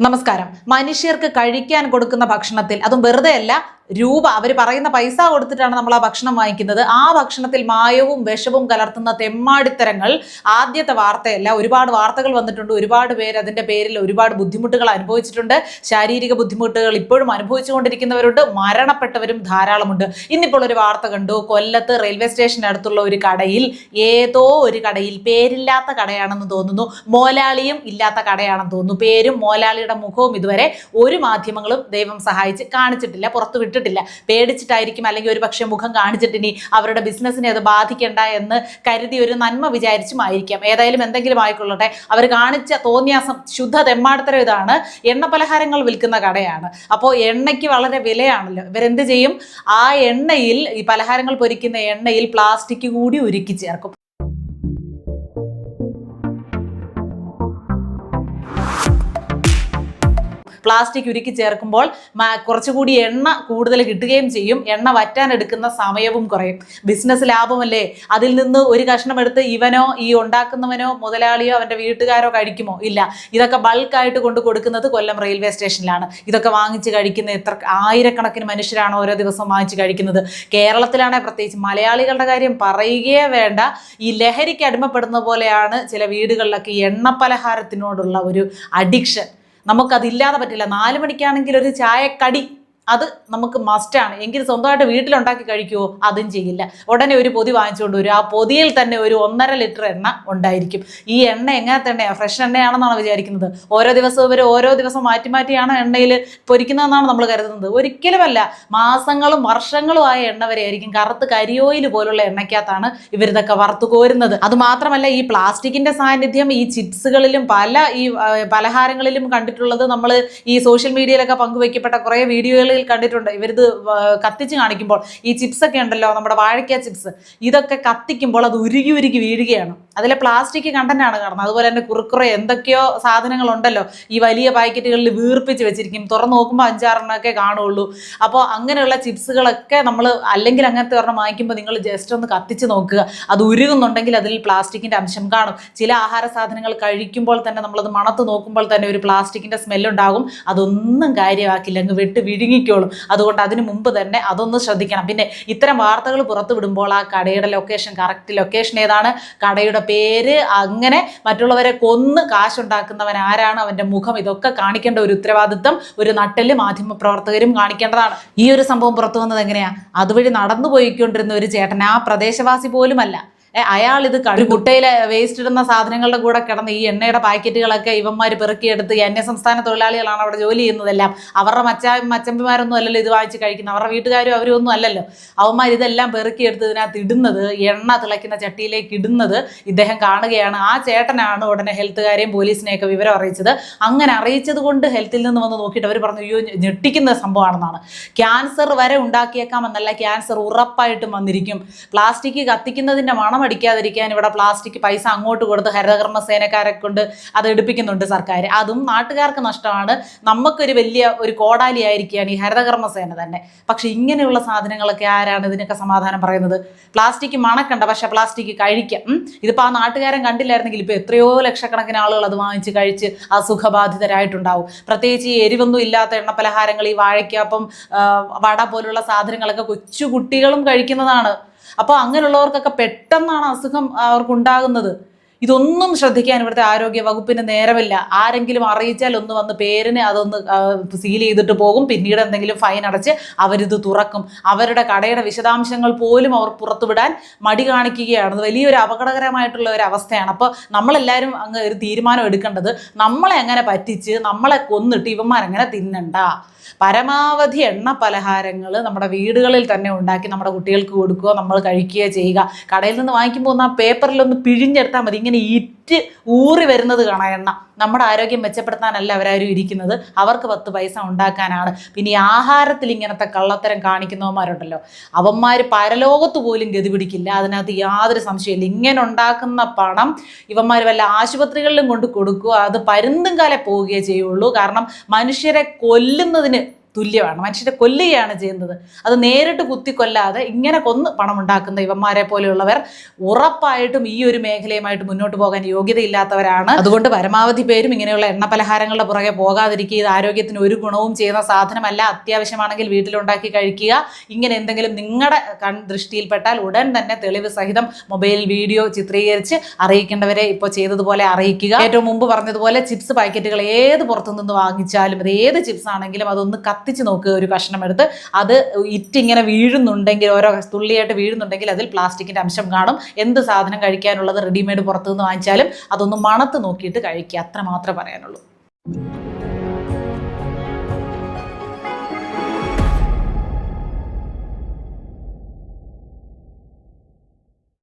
നമസ്കാരം. മനുഷ്യർക്ക് കഴിക്കാൻ കൊടുക്കുന്ന ഭക്ഷണത്തിൽ അതും വെറുതെ അല്ല രൂപ അവർ പറയുന്ന പൈസ കൊടുത്തിട്ടാണ് നമ്മൾ ആ ഭക്ഷണം വാങ്ങിക്കുന്നത്. ആ ഭക്ഷണത്തിൽ മായവും വിഷവും കലർത്തുന്ന തെമ്മാടിത്തരങ്ങൾ ആദ്യത്തെ വാർത്തയല്ല ഒരുപാട് വാർത്തകൾ വന്നിട്ടുണ്ട്. ഒരുപാട് പേര് അതിന്റെ പേരിൽ ഒരുപാട് ബുദ്ധിമുട്ടുകൾ അനുഭവിച്ചിട്ടുണ്ട്. ശാരീരിക ബുദ്ധിമുട്ടുകൾ ഇപ്പോഴും അനുഭവിച്ചുകൊണ്ടിരിക്കുന്നവരുണ്ട്. മരണപ്പെട്ടവരും ധാരാളമുണ്ട്. ഇന്നിപ്പോൾ ഒരു വാർത്ത കണ്ടു. കൊല്ലത്ത് റെയിൽവേ സ്റ്റേഷനടുത്തുള്ള ഒരു കടയിൽ ഏതോ ഒരു കടയിൽ പേരില്ലാത്ത കടയാണെന്ന് തോന്നുന്നു. മോലാളിയും ഇല്ലാത്ത കടയാണെന്ന് തോന്നുന്നു. പേരും മോലാളിയുടെ മുഖവും ഇതുവരെ ഒരു മാധ്യമങ്ങളും ദൈവം സഹായിച്ച് കാണിച്ചിട്ടില്ല. പുറത്തു വിട്ടിട്ടില്ല പേടിച്ചിട്ടായിരിക്കും അല്ലെങ്കിൽ ഒരു പക്ഷേ മുഖം കാണിച്ചിട്ട് ഇനി അവരുടെ ബിസിനസ്സിനെ അത് ബാധിക്കേണ്ട എന്ന് കരുതി ഒരു നന്മ വിചാരിച്ചുമായിരിക്കാം. ഏതായാലും എന്തെങ്കിലും ആയിക്കൊള്ളട്ടെ. അവർ കാണിച്ച തോന്നിയാസം ശുദ്ധ തെമ്മാടത്തരം ഇതാണ്. എണ്ണ പലഹാരങ്ങൾ വിൽക്കുന്ന കടയാണ്. അപ്പോൾ എണ്ണയ്ക്ക് വളരെ വിലയാണല്ലോ. ഇവരെന്ത് ചെയ്യും? ആ എണ്ണയിൽ ഈ പലഹാരങ്ങൾ പൊരിക്കുന്ന എണ്ണയിൽ പ്ലാസ്റ്റിക് കൂടി ഉരുക്കി ചേർക്കും. പ്ലാസ്റ്റിക് ഉരുക്കി ചേർക്കുമ്പോൾ കുറച്ചുകൂടി എണ്ണ കൂടുതൽ കിട്ടുകയും ചെയ്യും. എണ്ണ വറ്റാനെടുക്കുന്ന സമയവും കുറയും. ബിസിനസ് ലാഭമല്ലേ? അതിൽ നിന്ന് ഒരു കഷ്ണം എടുത്ത് ഇവനോ ഈ ഉണ്ടാക്കുന്നവനോ മുതലാളിയോ അവന്റെ വീട്ടുകാരോ കഴിക്കുമോ? ഇല്ല. ഇതൊക്കെ ബൾക്കായിട്ട് കൊണ്ട് കൊടുക്കുന്നത് കൊല്ലം റെയിൽവേ സ്റ്റേഷനിലാണ്. ഇതൊക്കെ വാങ്ങിച്ച് കഴിക്കുന്ന എത്ര ആയിരക്കണക്കിന് മനുഷ്യരാണ് ഓരോ ദിവസം വാങ്ങിച്ച് കഴിക്കുന്നത്. കേരളത്തിലാണെങ്കിൽ പ്രത്യേകിച്ച് മലയാളികളുടെ കാര്യം പറയുകയേ വേണ്ട. ഈ ലഹരിക്ക് അടിമപ്പെടുന്ന പോലെയാണ് ചില വീടുകളിലൊക്കെ എണ്ണ പലഹാരത്തിനോടുള്ള ഒരു അഡിക്ഷൻ. നമുക്കതില്ലാതെ പറ്റില്ല. നാല് മണിക്കാണെങ്കിൽ ഒരു ചായക്കടി അത് നമുക്ക് മസ്റ്റാണ് എങ്കിൽ സ്വന്തമായിട്ട് വീട്ടിലുണ്ടാക്കി കഴിക്കുമോ അതും ചെയ്യില്ല. ഉടനെ ഒരു പൊതി വാങ്ങിച്ചുകൊണ്ട് വരും. ആ പൊതിയിൽ തന്നെ ഒരു ഒന്നര ലിറ്റർ എണ്ണ ഉണ്ടായിരിക്കും. ഈ എണ്ണ എങ്ങനെ തന്നെയാണ് ഫ്രഷ് എണ്ണയാണെന്നാണ് വിചാരിക്കുന്നത്. ഓരോ ദിവസവും ഇവർ ഓരോ ദിവസം മാറ്റി മാറ്റിയാണ് എണ്ണയിൽ പൊരിക്കുന്നതെന്നാണ് നമ്മൾ കരുതുന്നത്. ഒരിക്കലുമല്ല. മാസങ്ങളും വർഷങ്ങളും ആയ എണ്ണ വരെ ആയിരിക്കും. കറുത്ത് കരിയോയിൽ പോലുള്ള എണ്ണയ്ക്കകത്താണ് ഇവരിതൊക്കെ വറുത്തു കോരുന്നത്. അത് മാത്രമല്ല ഈ പ്ലാസ്റ്റിക്കിന്റെ സാന്നിധ്യം ഈ ചിപ്സുകളിലും പല ഈ പലഹാരങ്ങളിലും കണ്ടിട്ടുള്ളത് നമ്മൾ ഈ സോഷ്യൽ മീഡിയയിലൊക്കെ പങ്കുവയ്ക്കപ്പെട്ട കുറേ വീഡിയോകളിൽ കണ്ടിട്ടുണ്ട്. ഇവരിത് കത്തിച്ച് കാണിക്കുമ്പോൾ ഈ ചിപ്സ് ഒക്കെ ഉണ്ടല്ലോ നമ്മുടെ വാഴയ്ക്ക ചിപ്സ് ഇതൊക്കെ കത്തിക്കുമ്പോൾ അത് ഉരുകി ഉരുകി വീഴുകയാണ്. അതിലെ പ്ലാസ്റ്റിക് കണ്ടന്റാണ് കാരണം അതുപോലെ തന്നെ കുറുക്കുറെ എന്തൊക്കെയോ സാധനങ്ങളുണ്ടല്ലോ ഈ വലിയ പാക്കറ്റുകളിൽ വീർപ്പിച്ച് വെച്ചിരിക്കും. തുറന്നു നോക്കുമ്പോൾ അഞ്ചാറെണ്ണമൊക്കെ കാണുള്ളൂ. അപ്പോൾ അങ്ങനെയുള്ള ചിപ്സുകളൊക്കെ നമ്മൾ അല്ലെങ്കിൽ അങ്ങനത്തെ ഒരെണ്ണം വാങ്ങിക്കുമ്പോൾ നിങ്ങൾ ജസ്റ്റ് ഒന്ന് കത്തിച്ച് നോക്കുക. അത് ഉരുകുന്നുണ്ടെങ്കിൽ അതിൽ പ്ലാസ്റ്റിക്കിന്റെ അംശം കാണും. ചില ആഹാര സാധനങ്ങൾ കഴിക്കുമ്പോൾ തന്നെ നമ്മളത് മണത്ത് നോക്കുമ്പോൾ തന്നെ ഒരു പ്ലാസ്റ്റിക്കിന്റെ സ്മെല്ലുണ്ടാകും അതൊന്നും കാര്യമാക്കില്ല. അങ്ങ് വെട്ട് വിഴുങ്ങിക്കോളും അതുകൊണ്ട് അതിന് മുമ്പ് തന്നെ അതൊന്ന് ശ്രദ്ധിക്കണം. പിന്നെ ഇത്തരം വാർത്തകൾ പുറത്തു വിടുമ്പോൾ ആ കടയുടെ ലൊക്കേഷൻ കറക്റ്റ് ലൊക്കേഷൻ ഏതാണ്? കടയുടെ പേര് അങ്ങനെ മറ്റുള്ളവരെ കൊന്ന് കാശുണ്ടാക്കുന്നവൻ ആരാണ്? അവന്റെ മുഖം ഇതൊക്കെ കാണിക്കേണ്ട ഒരു ഉത്തരവാദിത്തം ഒരു നട്ടൽ മാധ്യമ പ്രവർത്തകരും കാണിക്കേണ്ടതാണ്. ഈ ഒരു സംഭവം പുറത്തു വന്നത് എങ്ങനെയാ? അതുവഴി നടന്നു പോയിക്കൊണ്ടിരുന്ന ഒരു ചേട്ടൻ ആ പ്രദേശവാസി പോലുമല്ല. അയാൾ ഇത് കുട്ടയിലെ വേസ്റ്റ് ഇടുന്ന സാധനങ്ങളുടെ കൂടെ കിടന്ന് ഈ എണ്ണയുടെ പാക്കറ്റുകളൊക്കെ ഇവന്മാർ പെറുക്കിയെടുത്ത് ഈ അന്യസംസ്ഥാന തൊഴിലാളികളാണ് അവിടെ ജോലി ചെയ്യുന്നതെല്ലാം. അവരുടെ മച്ച മച്ചമ്പിമാരൊന്നും അല്ലല്ലോ ഇത് വാങ്ങിച്ച് കഴിക്കുന്നത്. അവരുടെ വീട്ടുകാരും അവരും ഒന്നും അല്ലല്ലോ. അവന്മാർ ഇതെല്ലാം പെറുക്കിയെടുത്ത് ഇതിനകത്ത് ഇടുന്നത് എണ്ണ തിളയ്ക്കുന്ന ചട്ടിയിലേക്ക് ഇടുന്നത് ഇദ്ദേഹം കാണുകയാണ്. ആ ചേട്ടനാണ് ഉടനെ ഹെൽത്തുകാരെയും പോലീസിനെയൊക്കെ വിവരം അറിയിച്ചത്. അങ്ങനെ അറിയിച്ചത് കൊണ്ട് ഹെൽത്തിൽ നിന്ന് വന്ന് നോക്കിയിട്ട് അവർ പറഞ്ഞു അയ്യോ ഞെട്ടിക്കുന്ന സംഭവമാണെന്നാണ്. ക്യാൻസർ വരെ ഉണ്ടാക്കിയേക്കാമെന്നല്ല ക്യാൻസർ ഉറപ്പായിട്ടും വന്നിരിക്കും. പ്ലാസ്റ്റിക് കത്തിക്കുന്നതിന്റെ മണം അടിക്കാതിരിക്കാൻ ഇവിടെ പ്ലാസ്റ്റിക് പൈസ അങ്ങോട്ട് കൊടുത്ത് ഹരിതകർമ്മ സേനക്കാരെ കൊണ്ട് അത് എടുപ്പിക്കുന്നുണ്ട് സർക്കാർ. അതും നാട്ടുകാർക്ക് നഷ്ടമാണ്. നമുക്കൊരു വലിയ ഒരു കോടാലി ആയിരിക്കുകയാണ് ഈ ഹരിതകർമ്മ സേന തന്നെ. പക്ഷെ ഇങ്ങനെയുള്ള സാധനങ്ങളൊക്കെ ആരാണ് ഇതിനൊക്കെ സമാധാനം പറയുന്നത്? പ്ലാസ്റ്റിക് മണക്കണ്ട പക്ഷെ പ്ലാസ്റ്റിക് കഴിക്കാം. ഇതിപ്പോൾ ആ നാട്ടുകാരൻ കണ്ടില്ലായിരുന്നെങ്കിൽ ഇപ്പോൾ എത്രയോ ലക്ഷക്കണക്കിന് ആളുകൾ അത് വാങ്ങിച്ച് കഴിച്ച് അസുഖബാധിതരായിട്ടുണ്ടാവും പ്രത്യേകിച്ച് ഈ എരിവൊന്നും ഇല്ലാത്ത എണ്ണപ്പലഹാരങ്ങൾ ഈ വാഴയ്ക്കപ്പം വട പോലുള്ള സാധനങ്ങളൊക്കെ കൊച്ചു കുട്ടികളും കഴിക്കുന്നതാണ്. അപ്പോൾ അങ്ങനെയുള്ളവർക്കൊക്കെ പെട്ടെന്നാണ് അസുഖം അവർക്കുണ്ടാകുന്നത്. ഇതൊന്നും ശ്രദ്ധിക്കാൻ ഇവിടുത്തെ ആരോഗ്യ വകുപ്പിന് നേരമില്ല. ആരെങ്കിലും അറിയിച്ചാൽ ഒന്ന് വന്ന് പേരിനെ അതൊന്ന് സീൽ ചെയ്തിട്ട് പോകും. പിന്നീട് എന്തെങ്കിലും ഫൈൻ അടച്ച് അവരിത് തുറക്കും. അവരുടെ കടയുടെ വിശദാംശങ്ങൾ പോലും അവർ പുറത്തുവിടാൻ മടി കാണിക്കുകയാണ്. വലിയൊരു അപകടകരമായിട്ടുള്ള ഒരു അവസ്ഥയാണ്. അപ്പോൾ നമ്മളെല്ലാവരും അങ്ങ് ഒരു തീരുമാനം എടുക്കേണ്ടത് നമ്മളെ എങ്ങനെ പറ്റിച്ച് നമ്മളെ കൊന്നിട്ട് ഇവന്മാരെങ്ങനെ തിന്നണ്ട? പരമാവധി എണ്ണ പലഹാരങ്ങൾ നമ്മുടെ വീടുകളിൽ തന്നെ ഉണ്ടാക്കി നമ്മുടെ കുട്ടികൾക്ക് കൊടുക്കുക നമ്മൾ കഴിക്കുകയോ ചെയ്യുക. കടയിൽ നിന്ന് വാങ്ങിക്കുമ്പോൾ ഒന്ന് ആ പേപ്പറിലൊന്ന് പിഴിഞ്ഞെടുത്താൽ മതി. ഇങ്ങനെ ഇറ്റ് ഊറി വരുന്നത് കാണാം നമ്മുടെ ആരോഗ്യം മെച്ചപ്പെടുത്താനല്ല അവരാരും ഇരിക്കുന്നത്. അവർക്ക് പത്ത് പൈസ ഉണ്ടാക്കാനാണ്. പിന്നെ ഈ ആഹാരത്തിൽ ഇങ്ങനത്തെ കള്ളത്തരം കാണിക്കുന്നവന്മാരുണ്ടല്ലോ. അവന്മാർ പരലോകത്ത് പോലും ഗതി പിടിക്കില്ല. അതിനകത്ത് യാതൊരു സംശയമില്ല ഇങ്ങനെ ഉണ്ടാക്കുന്ന പണം ഇവന്മാർ വല്ല ആശുപത്രികളിലും കൊണ്ട് കൊടുക്കുക. അത് പരുന്തും കാലേ പോവുകയേ ചെയ്യുള്ളൂ. കാരണം മനുഷ്യരെ കൊല്ലുന്നതിന് തുല്യമാണ്. മനുഷ്യരെ കൊല്ലുകയാണ് ചെയ്യുന്നത്. അത് നേരിട്ട് കുത്തി കൊല്ലാതെ ഇങ്ങനെ കൊന്ന് പണം ഉണ്ടാക്കുന്ന ഇവന്മാരെ പോലെയുള്ളവർ ഉറപ്പായിട്ടും ഈ ഒരു മേഖലയുമായിട്ട് മുന്നോട്ട് പോകാൻ യോഗ്യതയില്ലാത്തവരാണ്. അതുകൊണ്ട് പരമാവധി പേരും ഇങ്ങനെയുള്ള എണ്ണ പലഹാരങ്ങളുടെ പുറകെ പോകാതിരിക്കുക ഇത് ആരോഗ്യത്തിന് ഒരു ഗുണവും ചെയ്യുന്ന സാധനമല്ല. അത്യാവശ്യമാണെങ്കിൽ വീട്ടിലുണ്ടാക്കി കഴിക്കുക. ഇങ്ങനെ എന്തെങ്കിലും നിങ്ങളുടെ കൺ ദൃഷ്ടിയിൽപ്പെട്ടാൽ ഉടൻ തന്നെ തെളിവ് സഹിതം മൊബൈൽ വീഡിയോ ചിത്രീകരിച്ച് അറിയിക്കേണ്ടവരെ ഇപ്പോൾ ചെയ്തതുപോലെ അറിയിക്കുക. ഏറ്റവും മുമ്പ് പറഞ്ഞതുപോലെ ചിപ്സ് പാക്കറ്റുകൾ ഏത് പുറത്തുനിന്ന് വാങ്ങിച്ചാലും അത് ഏത് ചിപ്സ് ആണെങ്കിലും അതൊന്ന് കത്തിച്ച് നോക്കുക ഒരു കഷ്ണം എടുത്ത്. അത് ഇറ്റിങ്ങനെ വീഴുന്നുണ്ടെങ്കിൽ ഓരോ തുള്ളിയായിട്ട് വീഴുന്നുണ്ടെങ്കിൽ അതിൽ പ്ലാസ്റ്റിക്കിന്റെ അംശം കാണും. എന്ത് സാധനം കഴിക്കാനുള്ളത് റെഡിമെയ്ഡ് പുറത്തുനിന്ന് വാങ്ങിച്ചാലും അതൊന്ന് മണത്ത് നോക്കിയിട്ട് കഴിക്കുക. അത്ര മാത്രമേ പറയാനുള്ളൂ.